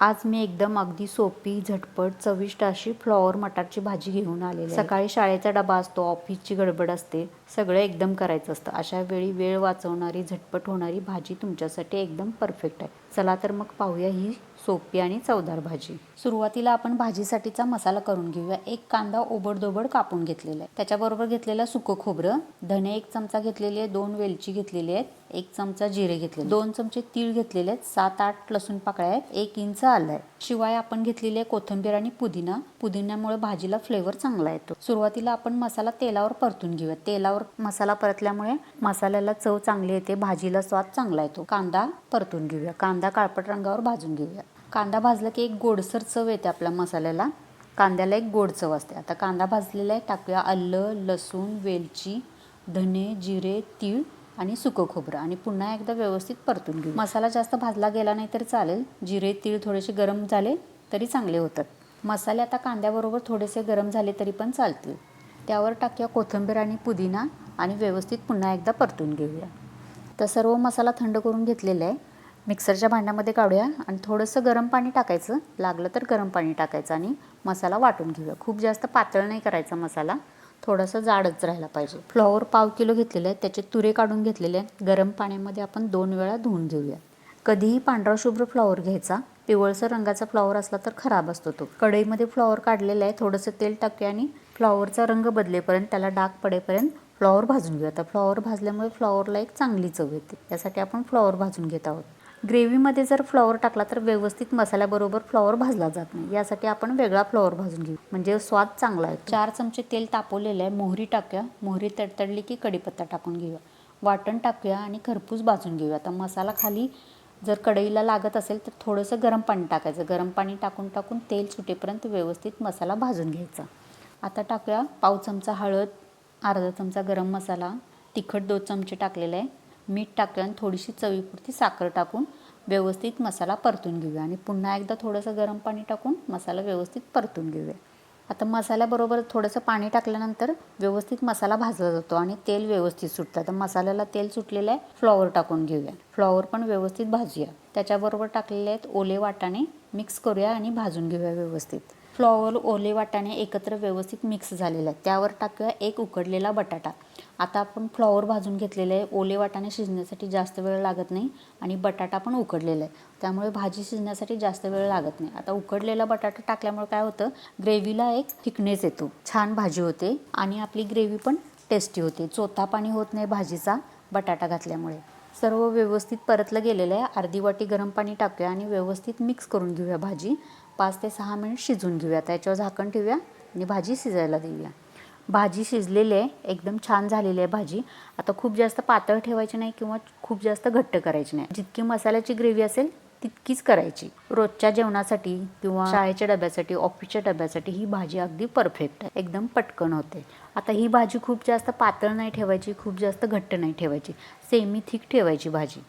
आज मी एकदम अगदी सोपी झटपट चविष्ट अशी फ्लॉवर मटारची भाजी घेऊन आलेली सकाळी शाळेचा डबा असतो ऑफिसची गडबड असते सगळं एकदम करायचं असतं. अशा वेळी वेळ वाचवणारी झटपट होणारी भाजी तुमच्यासाठी एकदम परफेक्ट आहे. चला तर मग पाहूया ही सोपी आणि चवदार भाजी. सुरुवातीला आपण भाजीसाठीचा मसाला करून घेऊया. एक कांदा ओबडदोबड कापून घेतलेला आहे. त्याच्याबरोबर घेतलेलं सुकं खोबरं धने एक चमचा घेतलेली आहे दोन वेलची घेतलेली आहेत एक चमचा जिरे घेतले दोन चमचे तीळ घेतलेले आहेत सात आठ लसूण पाकळ्या आहेत एक इंच आलं आहे. शिवाय आपण घेतलेली आहे कोथिंबीर आणि पुदिना. पुदिन्यामुळे भाजीला फ्लेवर चांगला येतो. सुरुवातीला आपण मसाला तेलावर परतून घेऊया. तेलावर मसाला परतल्यामुळे मसाल्याला चव चांगली येते भाजीला स्वाद चांगला येतो. कांदा परतून घेऊया. कांदा काळपट रंगावर भाजून घेऊया. कांदा भाजला की एक गोडसर चव येते आपल्या मसाल्याला. कांद्याला एक गोड चव असते. आता कांदा भाजलेला आहे टाकूया आलं लसूण वेलची धने जिरे तीळ आणि सुकं खोबरं आणि पुन्हा एकदा व्यवस्थित परतून घेऊ मसाला जास्त भाजला गेला नाही तरी चालेल. जिरे तीळ थोडेसे गरम झाले तरी चांगले होतात. मसाले आता कांद्याबरोबर थोडेसे गरम झाले तरी पण चालतील. त्यावर टाकूया कोथिंबीर आणि पुदिना आणि व्यवस्थित पुन्हा एकदा परतून घेऊया. तर सर्व मसाला थंड करून घेतलेला आहे. मिक्सरच्या भांड्यामध्ये काढूया आणि थोडंसं गरम पाणी टाकायचं. लागलं तर गरम पाणी टाकायचं आणि मसाला वाटून घेऊया. खूप जास्त पातळ नाही करायचा मसाला. थोडासा जाडच राहायला पाहिजे. फ्लॉवर पाव किलो घेतलेले आहेत. त्याचे तुरे काढून घेतलेले आहेत. गरम पाण्यामध्ये आपण दोन वेळा धुवून घेऊया. कधीही पांढरा शुभ्र फ्लॉवर घ्यायचा. पिवळसर रंगाचा फ्लॉवर असला तर खराब असतो तो. कढईमध्ये फ्लॉवर काढलेला आहे. थोडंसं तेल टाकूया आणि फ्लॉवरचा रंग बदलेपर्यंत त्याला डाग पडेपर्यंत फ्लॉवर भाजून घेऊया. तर फ्लॉवर भाजल्यामुळे फ्लॉवरला एक चांगली चव येते. त्यासाठी आपण फ्लॉवर भाजून घेत आहोत. ग्रेव्हीमध्ये जर फ्लॉवर टाकला तर व्यवस्थित मसाल्याबरोबर फ्लॉवर भाजला जात नाही. यासाठी आपण वेगळा फ्लॉवर भाजून घेऊ. म्हणजे स्वाद चांगला आहे चार चमचे तेल तापवलेलं आहे. मोहरी टाकूया. मोहरी तडतडली की कढीपत्ता टाकून घेऊया. वाटण टाकूया आणि खरपूस भाजून घेऊया. आता मसाला खाली जर कढईला लागत असेल तर थोडंसं गरम पाणी टाकायचं. गरम पाणी टाकून टाकून तेल सुटेपर्यंत व्यवस्थित मसाला भाजून घ्यायचा. आता टाकूया पाव चमचा हळद अर्धा चमचा गरम मसाला तिखट दोन चमचे टाकलेले आहे. मीठ टाकूया आणि थोडीशी चवीपुरती साखर टाकून व्यवस्थित मसाला परतून घेऊया. आणि पुन्हा एकदा थोडंसं गरम पाणी टाकून मसाला व्यवस्थित परतून घेऊया. आता मसाल्याबरोबर थोडंसं पाणी टाकल्यानंतर व्यवस्थित मसाला भाजला जातो आणि तेल व्यवस्थित सुटतं. तर मसाल्याला तेल सुटलेलं आहे फ्लॉवर टाकून घेऊया. फ्लॉवर पण व्यवस्थित भाजूया. त्याच्याबरोबर टाकलेले आहेत ओले वाटाणे मिक्स करूया आणि भाजून घेऊया व्यवस्थित. फ्लॉवर ओले वाटाणे एकत्र व्यवस्थित मिक्स झालेले आहेत. त्यावर टाकूया एक उकडलेला बटाटा. आता आपण फ्लॉवर भाजून घेतलेले आहे. ओले वाटाणे शिजण्यासाठी जास्त वेळ लागत नाही आणि बटाटा पण उकडलेला आहे. त्यामुळे भाजी शिजण्यासाठी जास्त वेळ लागत नाही. आता उकडलेला बटाटा टाकल्यामुळे काय होतं? ग्रेव्हीला एक थिकनेस येतो. छान भाजी होते आणि आपली ग्रेव्ही पण टेस्टी होते. चोथा पाणी होत नाही भाजीचा बटाटा घातल्यामुळे. सर्व व्यवस्थित परतलं गेलेलं आहे. अर्धी वाटी गरम पाणी टाकूया आणि व्यवस्थित मिक्स करून घेऊया भाजी. पाच ते सहा मिनिट शिजून घेऊया. त्याच्यावर झाकण ठेवूया आणि भाजी शिजायला देऊया. भाजी शिजलेली आहे एकदम छान झालेली आहे भाजी. आता खूप जास्त पातळ ठेवायची नाही किंवा खूप जास्त घट्ट करायची नाही. जितकी मसाल्याची ग्रेव्ही असेल तितकीच करायची. रोजच्या जेवणासाठी किंवा शाळेच्या डब्यासाठी ऑफिसच्या डब्यासाठी ही भाजी अगदी परफेक्ट आहे. एकदम पटकन होते. आता ही भाजी खूप जास्त पातळ नाही ठेवायची खूप जास्त घट्ट नाही ठेवायची. सेमी थिक ठेवायची भाजी.